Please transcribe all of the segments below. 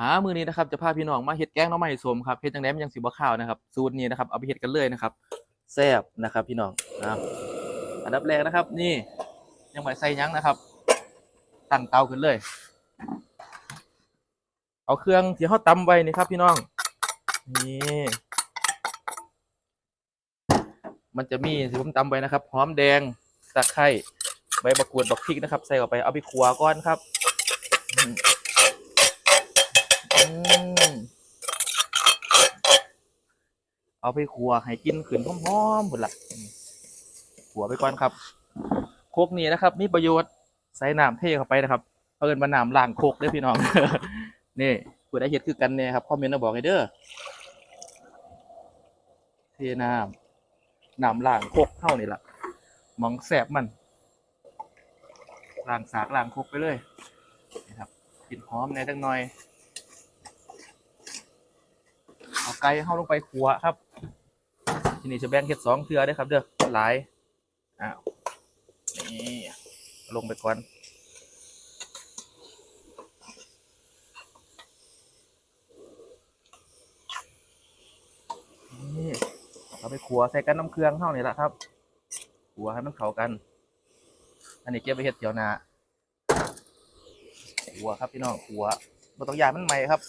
หามือนี้นะครับจะพาพี่น้องมาเฮ็ดแกงน่องไม้ส้มครับเฮ็ดจังไดมันยังสิบ่คาวนะครับสูตรนี้นะครับเอาไปเฮ็ดกันเลยนะครับแซ่บนะครับ พี่น้องนะอันดับแรกนะครับ นี่ยังไม่ใส่ยังนะครับ ตั้งเตาขึ้นเลย เอาเครื่องที่เฮาตำไว้นี่ครับ พี่น้องนี่มันจะมีที่ผมตำไว้นะครับหอมแดงตะไคร้ใบมะกรูดบักพริกนะครับ ใส่เข้าไปเอาไปคั่วก่อนครับ เอาไปขัวให้กินขืนหอมๆหมดละขัวไปก่อนครับโคกนี้นะครับ มีประโยชน์ใส่น้ำเทเข้าไปนะครับเพิ่นมาน้ำล้างโคกเด้อพี่น้อง นี่ผู้ใดเฮ็ดคือกันเนี่ยครับคอมเมนต์มาบอกให้เด้อเทน้ำน้ำล้างโคกเท่านี่ละหมองแสบมันล้างสากล้างโคกไปเลยนี่ครับกลินหอมในจังหน่อย เอา ไก่เข้าลงไปขัวครับ ทีนี้จะแบ่งเห็ดสองเทือได้ครับ เด้อหลายอ้าวนี่ลงไปก่อนนี่เอาไปขัวใส่กันน้ำเครื่องเท่านี่แหละครับขัวให้มันเข้ากัน อันนี้เก็บไปเห็ดเจียวนาขัวครับพี่น้องขัวบ่ต้องยามันใหม่ครับ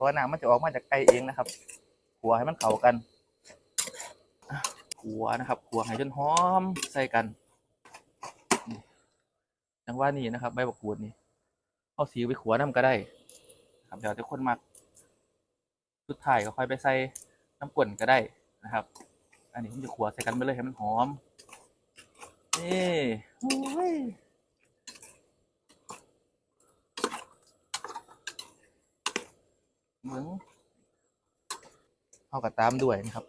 ราะว่าน้ำมันจะออกมาจากไก่เองนะครับขัวให้มันเข้ากันขัวนะครับขัวให้จนหอมใส่กันนี่จังว่านี่นะครับ ใบบักขูดนี่เอาสีไปขัวน้ำก็ได้ครับเดี๋ยวจะคนมักสุดท้ายก็ค่อยไปใส่น้ำกวนก็ได้นะครับ อันนี้ผมจะขัวใส่กันไปเลยให้มันหอมนี่โอ้ย เหมืองเข้ากับตามด้วยนะครับ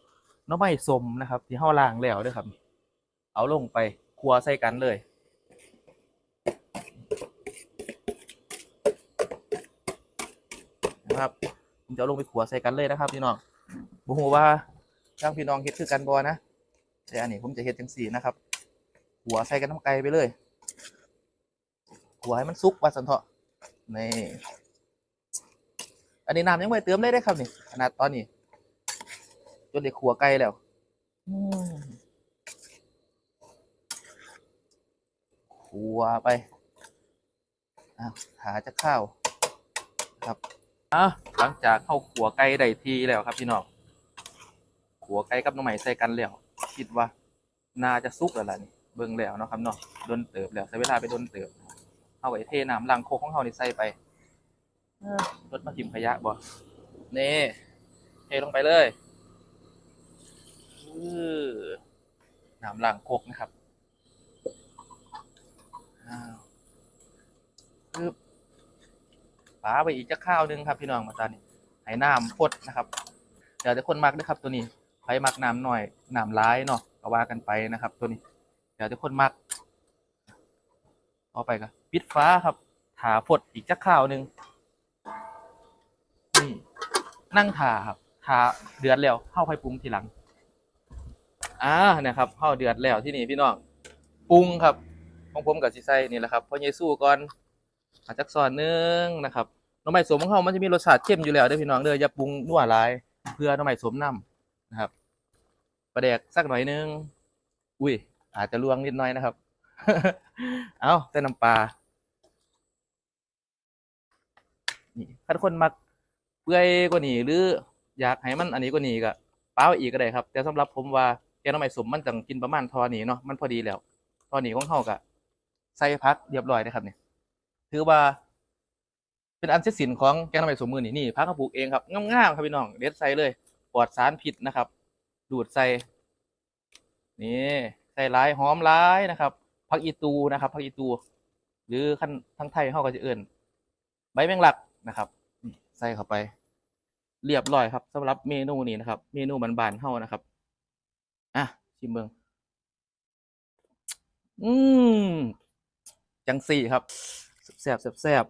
น้องไม้สมนะครับ ที่เฮาล้างแล้วด้วยครับ เอาลงไปครัวใส่กันเลยนะครับผมจะลงไปขัวใส่กันเลยนะครับ พี่น้องบ่ฮู้ว่าทางพี่น้องเฮ็ดคือกันบ่นะแต่อันนี้ผมจะเฮ็ดจังซี่นะครับ ขัวใส่กันน้ำไก่ไปเลยขัวให้มันสุกว่าสันเถาะนี่ อันนี้น้ำยังไม่เติมเลยได้ครับนี่ขนาดตอนนี้จนได้ขัวไก่แล้วขัวไปอะหาจะข้าวครับอะหลังจากเข้าขัวไก่ได้ทีแล้วครับพี่น้องขัวไก่กับน้องใหม่ใส่กันแล้วคิดว่าน่าจะสุกแล้วล่ะนี่เบิ่งแล้วเนาะครับเนาะโดนเติบแล้วใช้เวลาไปโดนเติบเอาไว้เทน้ำล้างโคกของเขานี่ใส่ไป รถมาทิมขยะบ่นี่เทลงไปเลยน้ำล้างโคกนะครับปึ๊บปาไปอีกจะข้าวหนึงครับพี่น้องมาตอนนี้ให้น้ำพดนะครับ เดี๋ยวจะคนมักด้วยครับตัวนี้ใครมักน้ำหน่อยน้ำร้ายเนาะก็ว่ากันไปนะครับ ตัวนี้ เดี๋ยวจะคนมักเอาไปก็ปิดฟ้าครับถาพดอีกจะข้าวหนึง นั่งทาครับทาเดือดแล้วเข้าไปปรุงทีหลังอ่าเนี่ยครับเข้าเดือดแล้วที่นี่พี่น้องปรุงครับของผมกับซีไซนี่แหละครับพอเยซูก่อนอาจักซอนหนึงนะครับน้ำใหม่สมของเขามันจะมีรสชาติเข้มอยู่แล้วเด้อพี่น้องเด้ออย่าปรุงนัวหลาย เพื่อน้ำใหม่สมน้ำนะครับประแดกสักหน่อยนึงอุ้ยอาจจะลวงนิดหน่อยนะครับ เอาแต่น้ำปลานี่ถ้าคนมัก ปื่อยกว่านี้หรืออยากให้มันอันนี้กว่านี้ก็เปล่าอีกก็ได้ครับ แต่สำหรับผมว่าแกงหน่อไม้สมมันต้องกินประมาณทอนี้เนาะมันพอดีแล้วทอนี้ของเขาก็ใส่พักเรียบร้อยนะครับเนี่ยถือว่า เป็นอันเสร็จสิ้นของแกงหน่อไม้สมมือนี่นี่พักเขาปลูกเองครับง่ามๆครับพี่น้องเด็ดใส่เลยปลอดสารพิษนะครับ ดูดใส่นี่ใส่หลายหอมหลายนะครับผักอีตูนะครับผักอีตู หรือขั้นทั้งไทยเขาก็จะเอื่นใบแมงลักนะครับใส่เข้าไป เรียบร้อยครับสำหรับเมนูนี้นะครับ เมนูบานๆเฮานะครับ อะชิมเบิงอืมจังสี่ครับแซ่บแซ่บแซ่บ